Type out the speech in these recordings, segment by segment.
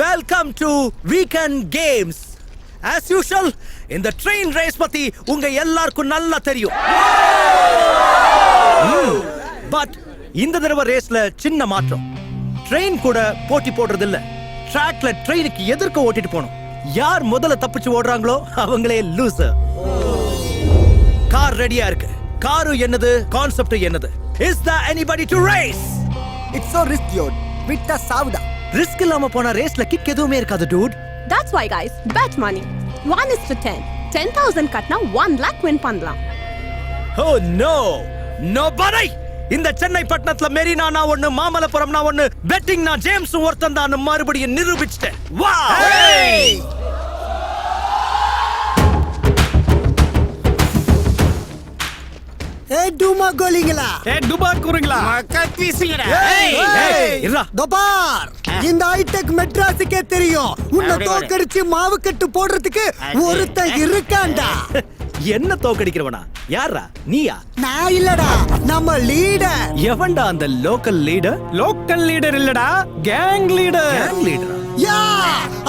welcome to Weekend Games. As usual, இந்த train race பத்தி உங்க எல்லாருக்கும் நல்லா தெரியும். பட் இந்த தடவை ரேஸ்ல சின்ன மாற்றம். ட்ரெயின் கூட போட்டி போடுறது இல்ல ட்ராக்ல ட்ரெயினுக்கு எதிர்க்க ஓட்டிட்டு போகணும் யார் முதல்ல தப்பிச்சு ஓடுறாங்களோ அவங்களே லூசர் கார் ரெடியா இருக்கு. காரு என்னது? கான்செப்ட் என்னது? Is the anybody to race it's so ரிஸ்கியோட் விட்டா சாவுடா. ரிஸ்க் இல்லாம போன ரேஸ்ல கிக் எதுவுமே இருக்காது dude That's why, guys, bet money. 1 is to 10. 10,000 கட்டினா 1 lakh win பண்ணலாம். ஓ நோ நோ பரை இந்த சென்னை பட்டணத்துல மெரினா நான் ஒண்ணு மாமல்லபுரம் நான் ஒண்ணு பெட்டிங் நான் ஜேம்ஸ் ஒருத்தன் தான் மறுபடியும் நிரூபிச்சிட்டேன். வா ஏ டூமா கோலிங்களா? ஏ டுபா கூறுங்களா இருடா. தபார் இந்த ஹைடெக் மெட்ராஸுக்கே தெரியும். உன்னை தோக்கடிச்சு மாவு கட்டு போடுறதுக்கு ஒருத்தன் இருக்கான்டா. என்ன தோக்கடிக்கிறவனா? யாரா நீயா? நான் இல்லடா. நம்ம லீடர் எவன்டா அந்த லோக்கல் லீடர் லோக்கல் லீடர் இல்லடா. கேங் லீடர் கேங் லீடரா யா!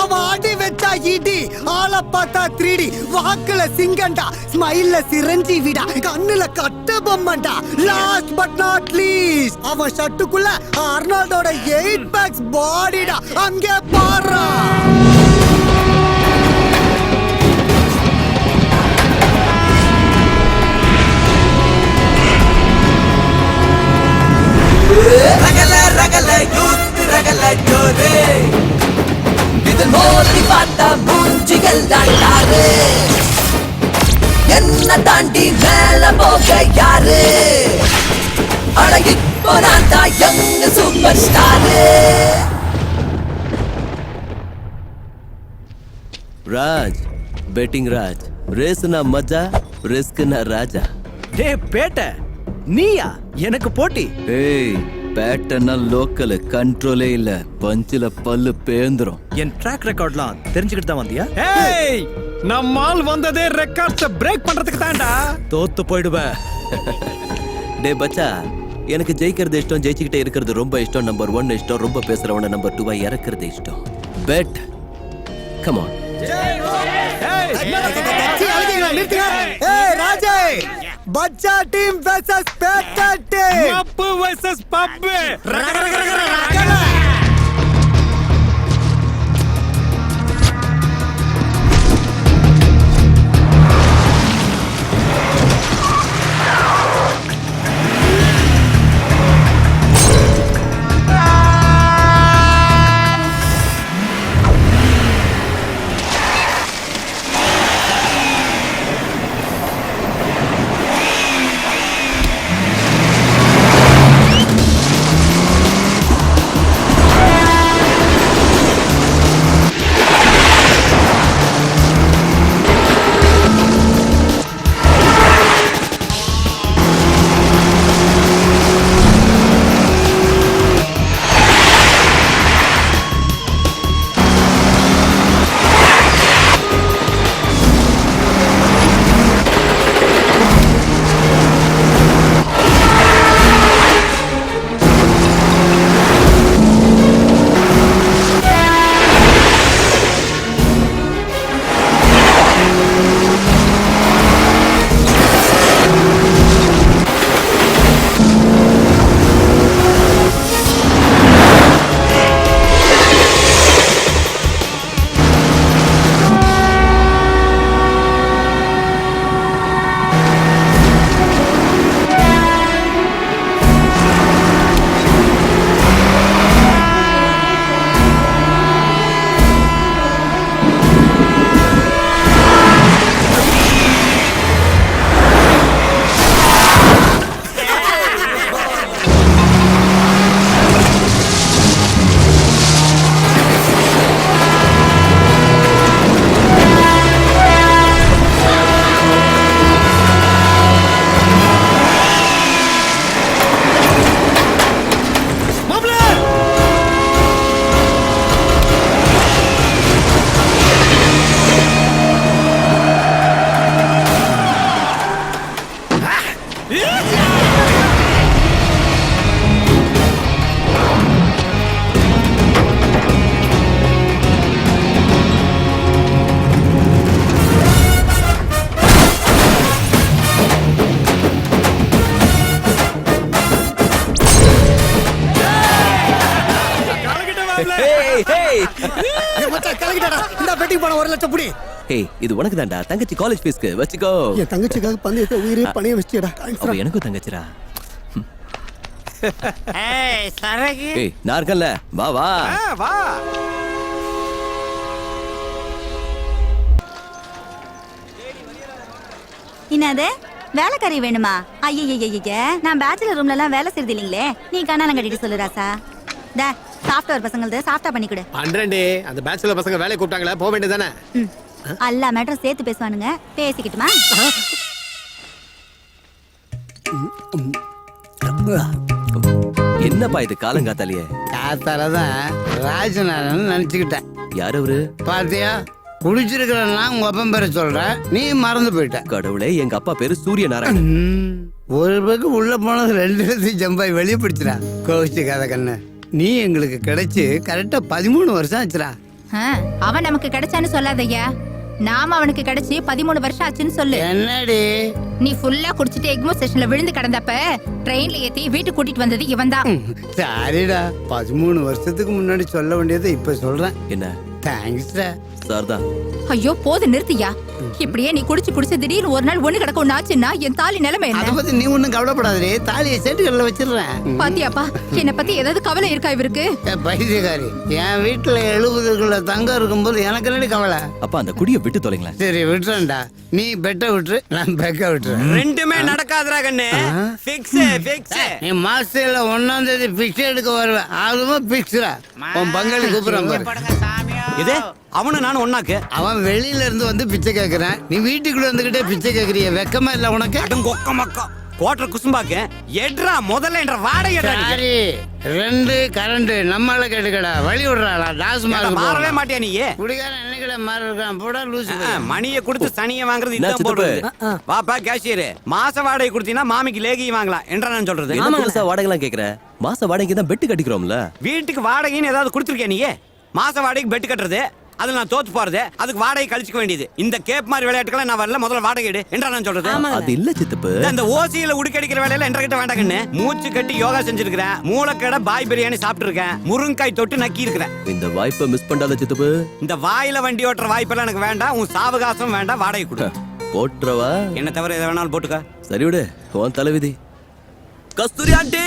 அவன் அடி வச்சா இடி ஆள பார்த்தா த்ரீடி வாக்குல சிங்கண்டா ஸ்மைல்ல சிரஞ்சீவிடா கண்ணுல கட்ட பொம்மண்டா. லாஸ்ட் பட் நாட் லீஸ்ட் அவன் ஷர்ட்டுக்குள்ள அர்னால்டோட எயிட் பேக்ஸ் பாடிடா அங்கே பாடுறா ரகல ரகல யூத் ரகல ஜோரே மோதி பார்த்தா மூஞ்சிகள் தாண்டாரு என்ன தாண்டி மேல போக யாரு? நான் தான் young super star Raj betting Raj. ரேஸ்னா மஜா ரிஸ்க்னா ராஜா. டே பேட்ட. நீயா? எனக்கு போட்டி. ஏய் பேட்டர்னா லோக்கல் கண்ட்ரோலே இல்ல. பஞ்சில பல்லு பேந்துரும். என் ட்ராக் ரெக்கார்ட்லாம் தெரிஞ்சுக்கிட்டு தான் வந்தியா? ஏய்! நம்மால் வந்ததே ரெக்கார்ட்ஸ் பிரேக் பண்றதுக்கு தான்டா. தோத்து போயிடுவேன் டே பச்சா எனக்கு ஜெயிக்கிறது இஷ்டம் ஜெயிச்சுக்கிட்டே இருக்கிறது ரொம்ப இஷ்டம். நம்பர் ஒன் இஷ்டம் ரொம்ப பேசுறவன நம்பர் டூவா இறக்குறது இஷ்டம். பெட் கமான் ராஜே! பச்சா டீம் வெர்சஸ் பேட்டா டீம் பப்பு வெர்சஸ் பப்பு பணம் ஒரு லட்சம் புடி. ஹேய் இது உனக்கு தான்டா தங்கச்சி காலேஜ் ஃபீஸ்க்கு வச்சுக்கோ. என் தங்கச்சிக்காக பந்தயத்தை உயிரே பணைய வச்சிடா அவ எனக்கும் தங்கச்சிடா. ஏய் சரகு. ஏய் நான் வா வா. வா. என்னது? வேலைக்காரி வேணுமா? ஐயய்யய்ய நான் பேச்சுலர் ரூம்ல எல்லாம் வேலை செய்யறது இல்லைங்களே. நீ கண்ணாலம் கட்டிட்டு சொல்லு ராசா. டே சாஃப்ட்வேர் பசங்களது சாஃப்டா பண்ணி கொடு பண்றேன்டி. அந்த பேச்சுலர் பசங்க வேலைக்கு கூப்பிட்டாங்களே போக வேண்டியதானே. எல்லா மேட்டரும் சேர்த்து பேசுவானுங்க. பேசிக்கிட்டுமா? என்னப்பா இது காலங்காத்தாலேயே? காத்தாலதான் ராஜநாதன் நினைச்சுக்கிட்டேன். யார் அவரு பாத்தியா? குடிச்சிருக்கிறன்னா உங்க அப்பன் பேரை சொல்ற. நீ மறந்து போயிட்ட. கடவுளே எங்க அப்பா பேரு சூரிய நாராயணன் ஒரு பக்கம் உள்ள போனது ரெண்டு இடத்தையும் ஜம்பாய் வெளியே பிடிச்சிடா கோவிச்சுக்காத கண்ணு. நீ எங்களுக்கு கிடைச்சு கரெக்டா பதிமூணு வருஷம் ஆச்சுடா. ஆ, அவன் நமக்கு கிடைச்சான்னு சொல்லாதய்யா. நாம அவனுக்கு கிடைச்சு பதிமூணு வருஷம் ஆச்சுன்னு சொல்லு. என்னடி? நீ ஃபுல்லா குடிச்சிட்டு எக்மோ ஸ்டேஷன்ல விழுந்து கிடந்தப்ப ட்ரெயின்ல ஏத்தி வீட்டுக்கு கூட்டிட்டு வந்தது இவன் தான் சாரிடா. பதிமூணு வருஷத்துக்கு முன்னாடி சொல்ல வேண்டியதை இப்ப சொல்றேன். என்ன? தேங்க்ஸ்டா சார் தான் ஐயோ போது நிறுத்தியா? இப்படியே நீ குடிச்சு குடிச்சு திடீர்னு ஒரு நாள் ஒண்ணு கிடக்க ஒண்ணு ஆச்சுன்னா என் தாலி நிலைமை அத என்ன பத்தி நீ ஒண்ணும் கவலைப்படாதே தாலியை சேட்டுக்கல்ல வச்சிடுறேன். பாத்தியாப்பா என்ன பத்தி ஏதாவது கவலை இருக்கா இவருக்கு? ஏ, பைத்தியக்காரி என் வீட்டுல எழுபதுக்குள்ள தங்கம் இருக்கும்போது எனக்கு என்னடி கவலை? அப்பா அந்த குடியை விட்டு தொலைங்களேன். சரி விட்டுறேன்டா. நீ பெட்ட விட்டுரு நான் பெக்க விட்டுறேன். ரெண்டுமே நடக்காதுடா கண்ணு. ஃபிக்ஸ் ஃபிக்ஸ் நீ மாசத்துல ஒன்னாம் தேதி பிக்ஸ் எடுக்க வருவேன் அதுவும் பிக்ஸ்டா உன் பங்காளி கூப்பிடுறான் பாரு. இது அவனு நானும் ஒண்ணாக்கு. அவன் வெளியில இருந்து வந்து பிச்சை கேக்குறான். நீ வீட்டுக்குள்ள இருந்துகிட்டே பிச்சை கேக்குறிய வெக்கமா இல்ல உனக்கு? அடம் கொக்க மக்கா கோட்டர் குசும்பாக்கு. எட்ரா முதல்ல என்ற வாடகை சரி ரெண்டு கரண்ட். நம்மளால கேட்டுக்கடா. வழி விடுறாளா டாஸ் மாறவே மாட்டியா நீ? குடிகாரன் என்னைக்கிட மாறி இருக்கான்? போடா லூசு மணியை கொடுத்து சனியை வாங்குறது இதான்? போடுறது. வாப்பா கேஷியர். மாச வாடகை கொடுத்தீங்கன்னா மாமிக்கு லேகி வாங்கலாம். என்றா நான் சொல்றது? என்ன புதுசா வாடகைலாம் கேக்குற? மாச வாடகைக்கு தான் பெட்டு கட்டிக்கிறோம்ல. வீட்டுக்கு வாடகைன்னு ஏதாவது கொடுத்துருக்கியா நீ மாச வாடகைக்கு பெட் கட்டுறது அதுல நான் தோத்து போறது அதுக்கு வாடகை கழிச்சுக்க வேண்டியது. இந்த கேப் மாதிரி விளையாட்டுகளை நான் வரல முதல்ல வாடகை எடு. என்றா நான் சொல்றது? அது இல்ல சித்தப்பு. இந்த ஓசியில உடுக்கடிக்கிற வேலையில என்ற கிட்ட வேண்டாங்கன்னு மூச்சு கட்டி யோகா செஞ்சிருக்கிறேன். மூளைக்கடை பாய் பிரியாணி சாப்பிட்டு இருக்கேன் முருங்காய் தொட்டு நக்கி இருக்கிறேன் இந்த வாய்ப்பை மிஸ் பண்ணாத சித்தப்பு. இந்த வாயில வண்டி ஓட்டுற வாய்ப்பெல்லாம் எனக்கு வேண்டாம். உன் சாவகாசம் வேண்டாம். வாடகை கொடு. போட்டுறவா? என்ன தவிர எதை வேணாலும் போட்டுக்க. சரி விடு உன் தலைவிதி. கஸ்தூரி ஆண்டி!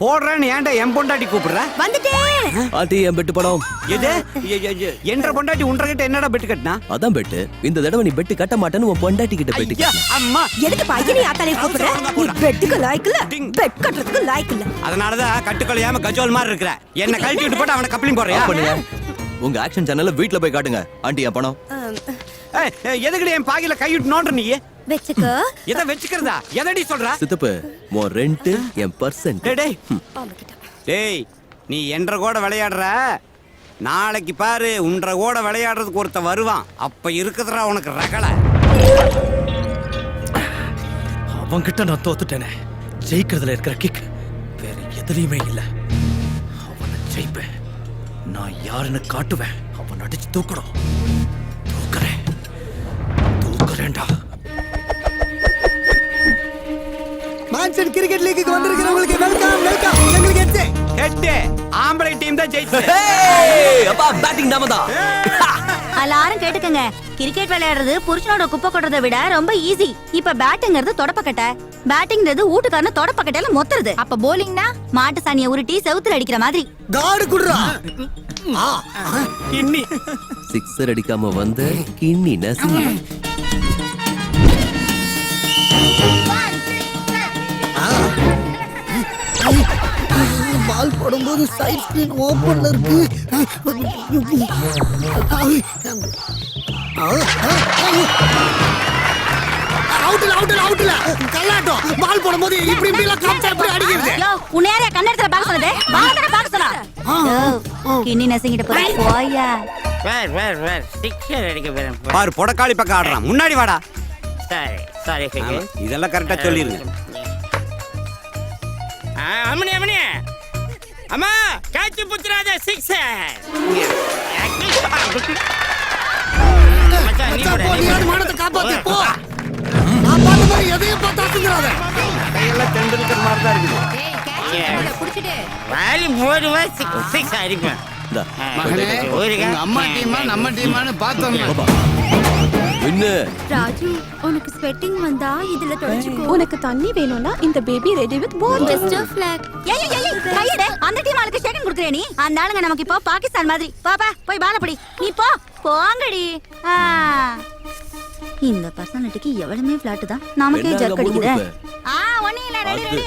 போடுறேன்னு ஏன்டா என் பொண்டாட்டி கூப்பிடுற? வந்துட்டேன். ஆண்டி என் பெட்டு படம். எது? என்ற பொண்டாட்டி உன்ற கிட்ட என்னடா பெட்டு கட்டினா? அதான் பெட்டு. இந்த தடவை நீ பெட்டு கட்ட மாட்டேன்னு உன் பொண்டாட்டி கிட்ட பெட்டு. அம்மா. எதுக்கு பையனை ஆத்தாலே கூப்பிடுற? நீ பெட்டுக்கு லாய்க்கு இல்ல. பெட் கட்டுறதுக்கு லாய்க்கு இல்ல. அதனாலதான் கட்டுக்கொள்ளையாம கஜோல் மாதிரி இருக்கிற. என்ன கழட்டி விட்டு போட்டு அவனை கப்ளிங் போறியா பண்ணுங்க உங்க ஆக்ஷன் சேனல்ல வீட்ல போய் காட்டுங்க. ஆண்டி என் பணம். எதுக்குடி என் பாகில கை விட்டு நோண்டுற நீ? வெச்சுக்கோ. எதை வச்சுக்கிறதா? எதடி சொல்ற? சித்தப்பு உன் ரெண்ட் என் பர்சன்ட் டேய், டேய். டேய் நீ என்ற கூட விளையாடுற? நாளைக்கு பாரு உன்ற கூட விளையாடுறதுக்கு ஒருத்த வருவான். அப்ப இருக்குதுடா உனக்கு ரகலை. அவன்கிட்ட நான் தோத்துட்டேனே. ஜெயிக்கிறதுல இருக்கிற கிக் வேற எதுலயுமே இல்ல. அவனை ஜெயிப்பேன். நான் யாருன்னு காட்டுவேன். அவன் அடிச்சு தூக்கணும். தூக்குறேன். தூக்குறேன்டா. மான்சன் கிரிக்கெட் லீக்குக்கு வந்திருக்கிறவங்களுக்கு வெல்கம் வெல்கம் எங்களுக்கு எச்சு. ஹெட்டு ஆம்பளை டீம் தான் ஜெயிச்சு ஏய், அப்பா பேட்டிங் நாம தான். எல்லாரும் கேட்டுக்கங்க. கிரிக்கெட் விளையாடுறது புருஷனோட குப்பை கொட்டுறதை விட ரொம்ப ஈஸி இப்ப பேட்டிங்கிறது தொடப்பக்கட்டை. பேட்டிங்கிறது வீட்டுக்காரன தொடப்பக்கட்டையில மொத்துறது. அப்ப போலிங்னா மாட்டு சாணியை உருட்டி செவுத்துல அடிக்கிற மாதிரி. காடு குடுறா. இன்னி சிக்ஸர் அடிக்காம வந்த கிண்ணி நசுங்கி. பால் போடும்போது சைட் ஸ்கிரீன் ஓப்பன்ல இருக்கு. அவுட்ல அவுட்ல அவுட்ல கல்லாட்டம். பால் போடும்போது இப்படி இப்படி எல்லாம் காமிச்சா எப்படி அடிக்கிறது? யோ உன்னையாரே கண்ணெடுத்துல பாக்க சொன்னதே. பாக்கற பாக்க சொன்னா? கிண்ணி நசிங்கிட்ட போய் போயா. வேர் வேர் வேர். சிக்ஸர் அடிக்க போறேன். பாரு பொடக்காளி பக்கம் ஆடுறான். முன்னாடி வாடா. சாரி சாரி இதெல்லாம் கரெக்டா சொல்லிருங்க அம்மனி அம்மனி அம்மா கேட்ச் புத்துறாத சிக்ஸர் மச்சான் நீ மச்சான், கூட போ, நீ நீயாவது கூட. மானத்தை காப்பாத்து போ. நான் பார்த்த மாதிரி எதையும் பார்த்து அசுங்கிறாத கையெல்லாம் தெண்டுக்கிற மாதிரி தான் இருக்குது வாலி சிக்ஸ் சிக்ஸ் அடிப்பேன் மகனே, அம்மா டீமா, நம்ம டீமான்னு பார்த்தோம். ராஜு உனக்கு ஸ்வெட்டிங் வந்தா இதுல தொடச்சுக்கோ. உனக்கு தண்ணி வேணும்னா இந்த baby ready with water best of luck ஏய் ஏய், ஏய், கையெடு. அந்த டீம் ஆளுக்கு ஷேக்கன் கொடுக்குறே நீ? அந்த ஆளுங்க நமக்கு இப்போ பாகிஸ்தான் மாதிரி. பாப்பா போய் பால படி. நீ போ. போங்கடி. ஆ. இந்த பர்சனாலிட்டிக்கு எவ்வளவுமே பிளாட் தான். நமக்கே என்ன ஜர்க் அடிக்குதே? ஆ ஒண்ணு இல்ல ready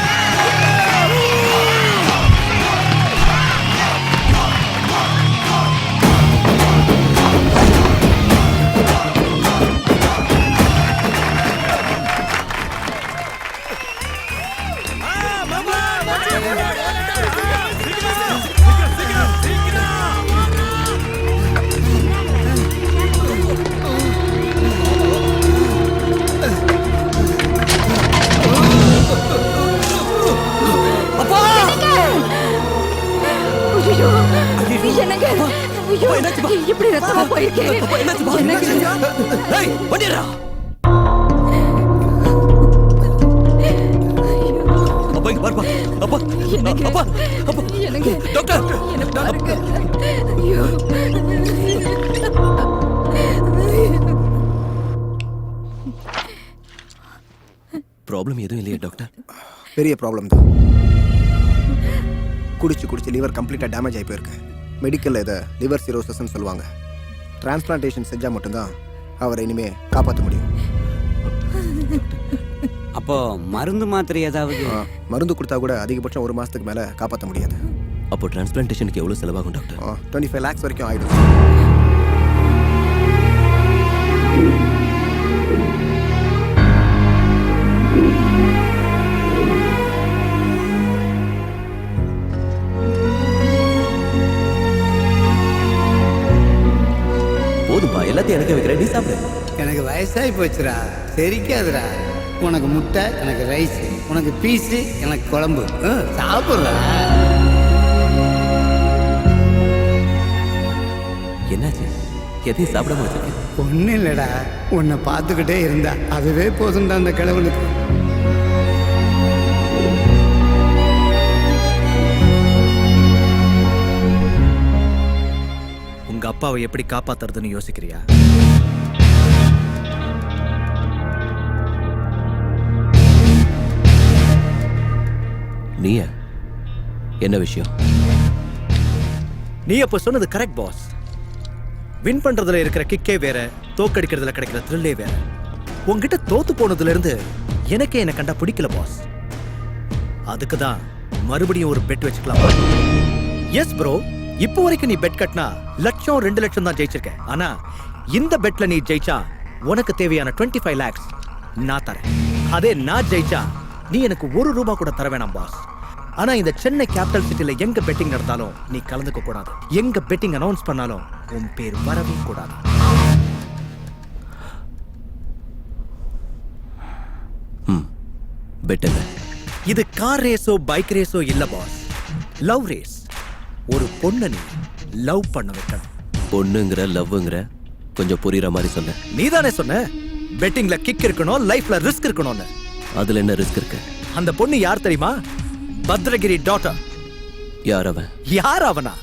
அப்பா. என்னங்க டாக்டர் என்ன பாருங்க. ஐயோ. ப்ராப்ளம் எதுவும் இல்லையா டாக்டர் பெரிய ப்ராப்ளம் தான். குடிச்சு குடிச்சு லிவர் கம்ப்ளீட்டாக டேமேஜ் ஆகி போயிருக்கு. மெடிக்கலில் இதை லிவர் சிரோசஸ்ன்னு சொல்லுவாங்க. டிரான்ஸ்பிளான்டேஷன் செஞ்சால் மட்டும்தான் அவரை இனிமே காப்பாற்ற முடியும். அப்போ மருந்து மாத்திரை ஏதாவது? மருந்து கொடுத்தா கூட அதிகபட்சம் ஒரு மாதத்துக்கு மேலே காப்பாற்ற முடியாது. அப்போ டிரான்ஸ்பிளான்டேஷனுக்கு எவ்வளவு செலவாகும் டாக்டர் டுவெண்ட்டி ஃபைவ் லேக்ஸ் வரைக்கும் ஆயிடும். எனக்கு வைக்கிறேன். நீ சாப்பிடு. எனக்கு வயசாகி போச்சுடா. செரிக்காதுடா. உனக்கு முட்டை எனக்கு ரைஸ் உனக்கு பீஸு எனக்கு குழம்பு. சாப்பிட்றா. என்னாச்சு? எதையும் சாப்பிடாம வச்சிருக்கேன். ஒன்றும் இல்லைடா. உன்னை பார்த்துக்கிட்டே இருந்தா. அதுவே போதும்டா அந்த கிழவனுக்கு. அப்பாவை எப்படி காப்பாத்துறதுன்னு யோசிக்கிறியா? நீயா? என்ன விஷயம்? நீ அப்ப சொன்னது கரெக்ட் பாஸ் வின் பண்றதுல இருக்கிற கிக்கே வேற தோக்கடிக்கிறதுல கிடைக்கிற த்ரில்லே வேற. உன்கிட்ட தோத்து போனதுல இருந்து எனக்கே என்ன கண்டா பிடிக்கல பாஸ் அதுக்கு தான் மறுபடியும் ஒரு பெட் வச்சுக்கலாம். எஸ் ப்ரோ இப்போ வரைக்கும் நீ பெட் கட்டினா லட்சம் ரெண்டு லட்சம் தான் ஜெயிச்சிருக்க ஆனா இந்த பெட்ல நீ ஜெயிச்சா உனக்கு தேவையான 25 ஃபைவ் லேக்ஸ் நான் தரேன். அதே நான் ஜெயிச்சா நீ எனக்கு ஒரு ரூபா கூட தர வேணாம் பாஸ் ஆனா இந்த சென்னை கேபிட்டல் சிட்டில எங்க பெட்டிங் நடந்தாலும் நீ கலந்துக்க கூடாது. எங்க பெட்டிங் அனௌன்ஸ் பண்ணாலும் உன் பேர் வரவே கூடாது. ம் பெட் என்ன? இது கார் ரேஸோ பைக் ரேஸோ இல்ல பாஸ் லவ் ரேஸ் ஒரு பொண்ணை நீ லவ் பண்ண வைக்கணும். பொண்ணுங்கிற லவ்ங்கிற கொஞ்சம் புரியுற மாதிரி சொல்லு நீதானே சொன்ன? பெட்டிங்ல கிக் இருக்கணும் லைஃப்ல ரிஸ்க் இருக்கணும்னு. அதுல என்ன ரிஸ்க் இருக்கு? அந்த பொண்ணு யார் தெரியுமா? பத்ரகிரி டாட்டர் யார் அவன்? யார் அவனா?